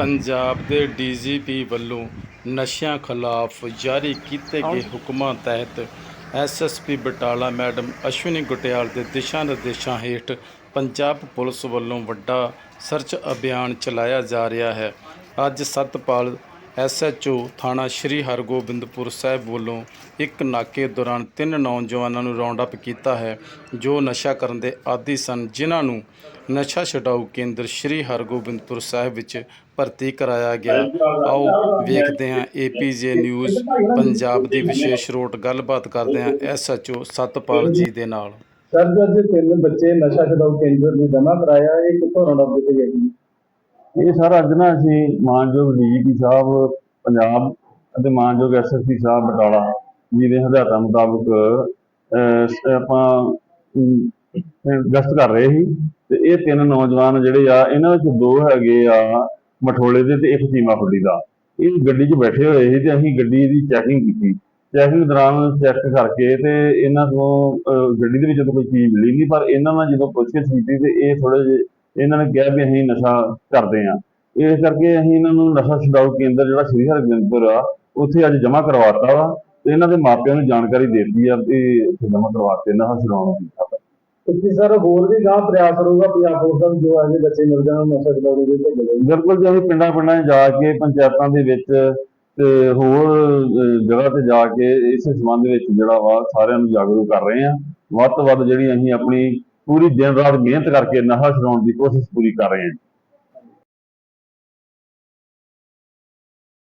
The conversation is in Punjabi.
ਪੰਜਾਬ ਦੇ ਡੀਜੀਪੀ ਵੱਲੋਂ ਨਸ਼ਿਆਂ ਖਿਲਾਫ ਜਾਰੀ ਕੀਤੇ ਗਏ ਹੁਕਮਾਂ ਤਹਿਤ ਐਸਐਸਪੀ ਬਟਾਲਾ ਮੈਡਮ ਅਸ਼ਵਨੀ ਗੁਟਿਆਲ ਦੇ ਦਿਸ਼ਾ ਨਿਰਦੇਸ਼ਾਂ ਹੇਠ ਪੰਜਾਬ ਪੁਲਿਸ ਵੱਲੋਂ ਵੱਡਾ ਸਰਚ ਅਭਿਆਨ ਚਲਾਇਆ ਜਾ ਰਿਹਾ ਹੈ। ਅੱਜ ਸਤਪਾਲ ਐਸਐਚਓ ਥਾਣਾ ਸ਼੍ਰੀ ਹਰਗੋਬਿੰਦਪੁਰ ਸਾਹਿਬ ਵੱਲੋਂ ਇੱਕ ਨਾਕੇ ਦੌਰਾਨ ਤਿੰਨ ਨੌਜਵਾਨਾਂ ਨੂੰ ਰਾਉਂਡ ਅਪ ਕੀਤਾ ਹੈ, ਜੋ ਨਸ਼ਾ ਕਰਨ ਦੇ ਆਦੀ ਸਨ, ਜਿਨ੍ਹਾਂ ਨੂੰ ਨਸ਼ਾ ਛਡਾਊ ਕੇਂਦਰ ਸ਼੍ਰੀ ਹਰਗੋਬਿੰਦਪੁਰ ਸਾਹਿਬ ਵਿੱਚ ਭਰਤੀ ਕਰਾਇਆ ਗਿਆ। ਆਓ ਵੇਖਦੇ ਹਾਂ ਏਪੀਜੇ ਨਿਊਜ਼ ਪੰਜਾਬ ਦੀ ਵਿਸ਼ੇਸ਼ ਰੋਟ ਗੱਲਬਾਤ ਕਰਦੇ ਹਾਂ ਐਸਐਚਓ ਸਤਪਾਲ ਜੀ ਦੇ ਨਾਲ। ਸਰ ਜੋ ਤਿੰਨ ਬੱਚੇ ਨਸ਼ਾ ਛਡਾਊ ਕੇਂਦਰ ਨੂੰ ਜਮ੍ਹਾਂ ਕਰਾਇਆ, ਇਹ ਕਿੱਥੋਂ ਰੌਂਡ ਅਪ ਕੀਤੇ ਗਏ ਇਹ ਸਾਰਾ ਅੱਜ ਨਾ ਅਸੀਂ ਮਾਨਯੋਗ ਡੀਜੀਪੀ ਸਾਹਿਬ, ਪੰਜਾਬ ਅਤੇ ਮਾਨਯੋਗ ਐਸਐਸਪੀ ਸਾਹਿਬ ਬਟਾਲਾ ਜੀ ਦੇ ਹਦਾਇਤਾਂ ਮੁਤਾਬਕ ਆਪਾਂ ਗਸ਼ਤ ਕਰ ਰਹੇ ਸੀ। ਤੇ ਇਹ ਤਿੰਨ ਨੌਜਵਾਨ ਜਿਹੜੇ ਆ, ਇਹਨਾਂ ਵਿੱਚ ਦੋ ਹੈਗੇ ਆ ਮਠੋਲੇ ਦੇ ਤੇ ਇੱਕ ਚੀਮਾ ਫੁੱਡੀ ਦਾ। ਇਹ ਗੱਡੀ 'ਚ ਬੈਠੇ ਹੋਏ ਸੀ ਤੇ ਅਸੀਂ ਗੱਡੀ ਦੀ ਚੈਕਿੰਗ ਕੀਤੀ। ਚੈਕਿੰਗ ਦੌਰਾਨ ਚੈੱਕ ਕਰਕੇ ਤੇ ਇਹਨਾਂ ਤੋਂ ਗੱਡੀ ਦੇ ਵਿੱਚ ਕੋਈ ਚੀਜ਼ ਮਿਲੀ ਨਹੀਂ ਪਰ ਇਹਨਾਂ ਨਾਲ ਜਦੋਂ ਪੁੱਛਗਿੱਛ ਕੀਤੀ ਤੇ ਇਹ ਥੋੜੇ ਜਿਹੇ ਇਹਨਾਂ ਨੇ ਕਿਹਾ ਵੀ ਅਸੀਂ ਨਸ਼ਾ ਕਰਦੇ ਆ ਇਸ ਕਰਕੇ ਅਸੀਂ ਇਹਨਾਂ ਨੂੰ ਨਸ਼ਾ ਛਡਾਊ ਕੇਂਦਰ ਜਿਹੜਾ ਸ੍ਰੀ ਹਰਗੋਬਿੰਦਪੁਰ ਆ ਉੱਥੇ ਅੱਜ ਜਮ੍ਹਾਂ ਕਰਵਾਤਾ ਵਾ ਤੇ ਇਹਨਾਂ ਦੇ ਮਾਪਿਆਂ ਨੂੰ ਜਾਣਕਾਰੀ ਦੇ ਦਿੱਤੀ ਆ ਇੱਥੇ ਜਮ੍ਹਾਂ ਕਰਵਾਤੇ ਨਸ਼ਾ ਛਡਾਉਣ ਦੀ। ਕਿਉਂਕਿ ਸਰ ਹੋਰ ਵੀ ਗਾਂ ਪ੍ਰਯਾਸ ਰਹੂਗਾ ਪੰਜਾਬ ਦਾ ਵੀ ਜੋ ਜਿਹੇ ਬੱਚੇ ਮਿਲ ਜਾਣ ਨਸ਼ਾ ਛਡਾਊ ਦੇ ਬਿਲਕੁਲ ਜੇ ਅਸੀਂ ਪਿੰਡਾਂ ਪਿੰਡਾਂ ਜਾ ਕੇ ਪੰਚਾਇਤਾਂ ਦੇ ਵਿੱਚ ਤੇ ਹੋਰ ਜਗ੍ਹਾ ਤੇ ਜਾ ਕੇ ਇਸ ਸੰਬੰਧ ਵਿੱਚ ਜਿਹੜਾ ਵਾ ਸਾਰਿਆਂ ਨੂੰ ਜਾਗਰੂਕ ਕਰ ਰਹੇ ਆ ਵੱਧ ਤੋਂ ਵੱਧ ਜਿਹੜੀ ਅਸੀਂ ਆਪਣੀ ਪੂਰੀ ਦਿਨ ਰਾਤ ਮਿਹਨਤ ਕਰਕੇ ਨਸ਼ਾ ਛਡਾਉਣ ਦੀ ਕੋਸ਼ਿਸ਼ ਪੂਰੀ ਕਰ ਰਹੇ ਹਾਂ।